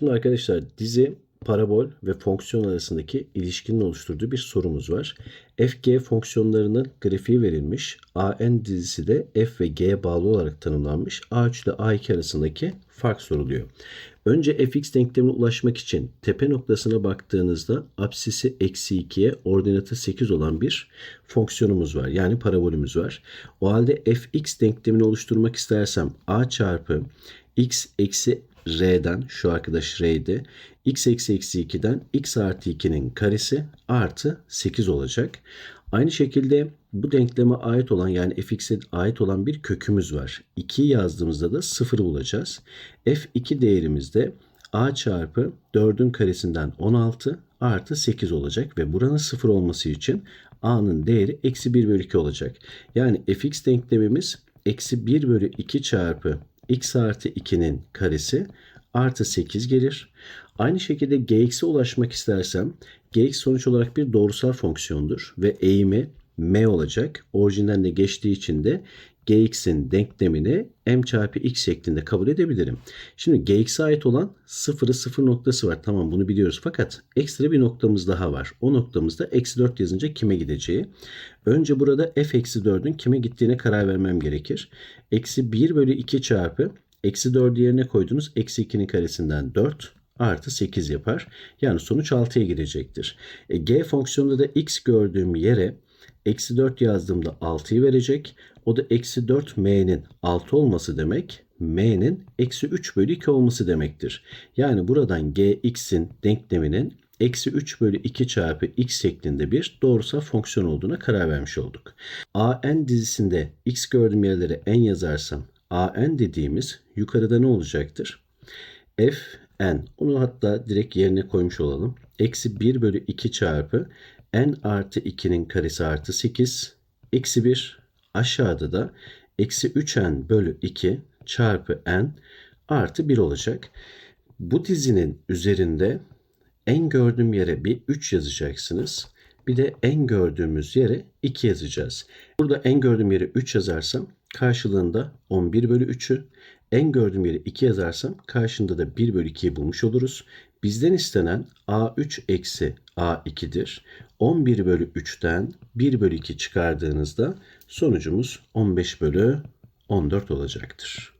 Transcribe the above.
Şimdi arkadaşlar dizi, parabol ve fonksiyon arasındaki ilişkinin oluşturduğu bir sorumuz var. f, fonksiyonlarının grafiği verilmiş. an dizisi de f ve g'ye bağlı olarak tanımlanmış. a3 ile a2 arasındaki fark soruluyor. Önce fx denklemine ulaşmak için tepe noktasına baktığınızda apsisi eksi 2'ye ordinatı 8 olan bir fonksiyonumuz var. Yani parabolümüz var. O halde fx denklemini oluşturmak istersem a çarpı x eksi r'den şu arkadaş r'ydi. x eksi eksi 2'den x artı 2'nin karesi artı 8 olacak. Aynı şekilde bu denkleme ait olan yani fx'e ait olan bir kökümüz var. 2'yi yazdığımızda da 0 bulacağız. f2 değerimizde a çarpı 4'ün karesinden 16 artı 8 olacak ve buranın 0 olması için a'nın değeri eksi 1 bölü 2 olacak. Yani fx denklemimiz eksi 1 bölü 2 çarpı x artı 2'nin karesi artı 8 gelir. Aynı şekilde gx'e ulaşmak istersem gx sonuç olarak bir doğrusal fonksiyondur ve eğimi m olacak. Orijinden de geçtiği için de gx'in denklemini m çarpı x şeklinde kabul edebilirim. Şimdi gx'e ait olan sıfırı sıfır noktası var. Tamam bunu biliyoruz. Fakat ekstra bir noktamız daha var. O noktamızda eksi 4 yazınca kime gideceği. Önce burada f eksi 4'ün kime gittiğine karar vermem gerekir. Eksi 1 bölü 2 çarpı eksi 4 yerine koydunuz. Eksi 2'nin karesinden 4 artı 8 yapar. Yani sonuç 6'ya girecektir. E, g fonksiyonunda da x gördüğüm yere Eksi 4 yazdığımda 6'yı verecek. O da eksi 4 m'nin 6 olması demek. m'nin eksi 3 bölü 2 olması demektir. Yani buradan gx'in denkleminin eksi 3 bölü 2 çarpı x şeklinde bir doğrusal fonksiyon olduğuna karar vermiş olduk. an dizisinde x gördüğüm yerlere n yazarsam an dediğimiz yukarıda ne olacaktır? f n. Onu hatta direkt yerine koymuş olalım. Eksi 1 bölü 2 çarpı n artı 2'nin karesi artı 8 eksi 1 aşağıda da eksi 3n bölü 2 çarpı n artı 1 olacak. Bu dizinin üzerinde en gördüğüm yere bir 3 yazacaksınız. Bir de en gördüğümüz yere 2 yazacağız. Burada en gördüğüm yere 3 yazarsam karşılığında 11 bölü 3'ü, en gördüğüm yere 2 yazarsam karşında da 1 bölü 2'yi bulmuş oluruz. Bizden istenen A3 eksi A2'dir. 11 bölü 3'ten 1 bölü 2 çıkardığınızda sonucumuz 15 bölü 14 olacaktır.